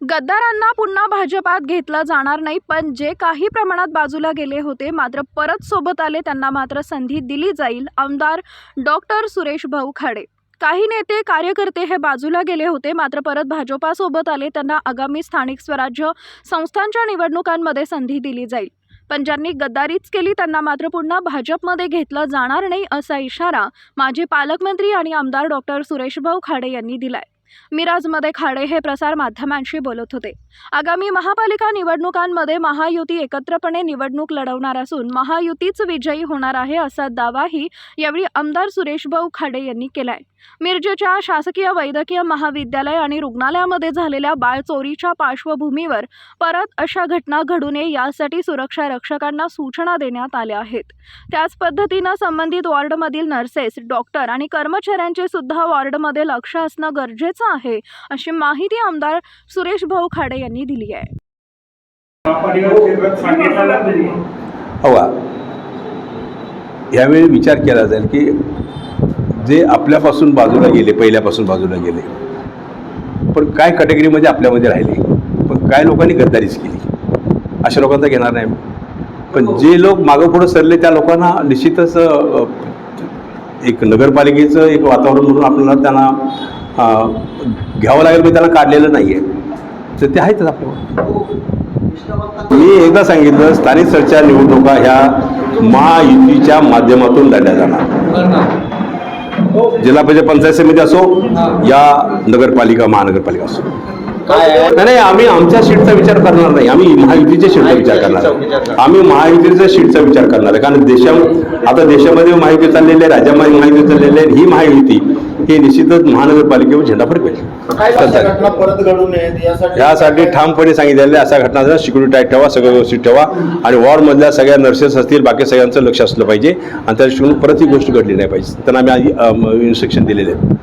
गद्दारांना पुन्हा भाजपात घेतलं जाणार नाही पण जे काही प्रमाणात बाजूला गेले होते मात्र परत सोबत आले त्यांना मात्र संधी दिली जाईल आमदार डॉक्टर सुरेश भाऊ खाडे. काही नेते कार्यकर्ते हे बाजूला गेले होते मात्र परत भाजपासोबत आले त्यांना आगामी स्थानिक स्वराज्य संस्थांच्या निवडणुकांमध्ये संधी दिली जाईल. पण ज्यांनी गद्दारीच केली त्यांना मात्र पुन्हा भाजपमध्ये घेतलं जाणार नाही असा इशारा माजी पालकमंत्री आणि आमदार डॉक्टर सुरेशभाऊ खाडे यांनी दिलाय. मिराजमध्ये खाडे हे प्रसार माध्यमांशी बोलत होते. आगामी महापालिका निवडणुकांमध्ये महायुती एकत्रपणे निवडणूक लढवणार असून महायुतीच विजयी होणार आहे असा दावाही यावेळी आमदार सुरेशभाऊ खाडे यांनी केलाय. मिरजेच्या शासकीय वैद्यकीय महाविद्यालय आणि रुग्णालयामध्ये झालेल्या बाळ चोरीच्या पार्श्वभूमीवर परत अशा घटना घडू नये यासाठी सुरक्षा रक्षकांना सूचना देण्यात आल्या आहेत. त्याच पद्धतीनं संबंधित वॉर्डमधील नर्सेस डॉक्टर आणि कर्मचाऱ्यांचे सुद्धा वॉर्डमध्ये लक्ष असणं गरजेचं आहे अशी माहिती आमदार सुरेश भाऊ खाडे यांनी दिली आहे. हवा. यावेळी विचार केला जाईल की जे आपल्यापासून बाजूला गेले पहिल्यापासून बाजूला गेले पण काय कॅटेगरीमध्ये आपल्यामध्ये राहिले पण काय लोकांनी गद्दारीच केली? अशा लोकांचा घेणार नाही पण जे लोक मागं पुढं सरले त्या लोकांना निश्चितच एक नगरपालिकेचं एक वातावरण म्हणून आपल्याला त्यांना घ्यावं लागेल पण त्यांना काढलेलं नाही आहे तर ते आहेतच आपल्यावर मी एकदा सांगितलं स्थानिक सरच्या निवडणुका ह्या महायुतीच्या माध्यमातून लढल्या जाणार. जिल्हा परिषद पंचायत समिती असो या नगरपालिका महानगरपालिका असो. नाही नाही, आम्ही आमच्या सीटचा विचार करणार नाही. आम्ही महायुतीच्या सीटचा विचार करणार. आम्ही महायुतीच्या सीटचा विचार करणार आहे. कारण देशा आता देशामध्ये महायुती चाललेली आहे राज्यामध्ये महायुती चाललेली आहे ही महायुती ही निश्चितच महानगरपालिकेवर झेंडा फडकेल यासाठी ठामपणे सांगितलेलं अशा घटना सिक्युरिटी टाईट ठेवा सगळं व्यवस्थित ठेवा. आणि वॉर्डमधल्या सगळ्या नर्सेस असतील बाकी सगळ्यांचं लक्ष असलं पाहिजे. आणि त्या दृष्टीने परत ही गोष्ट घडली नाही पाहिजे. त्यांना आम्ही आधी इन्स्ट्रक्शन दिलेले आहेत.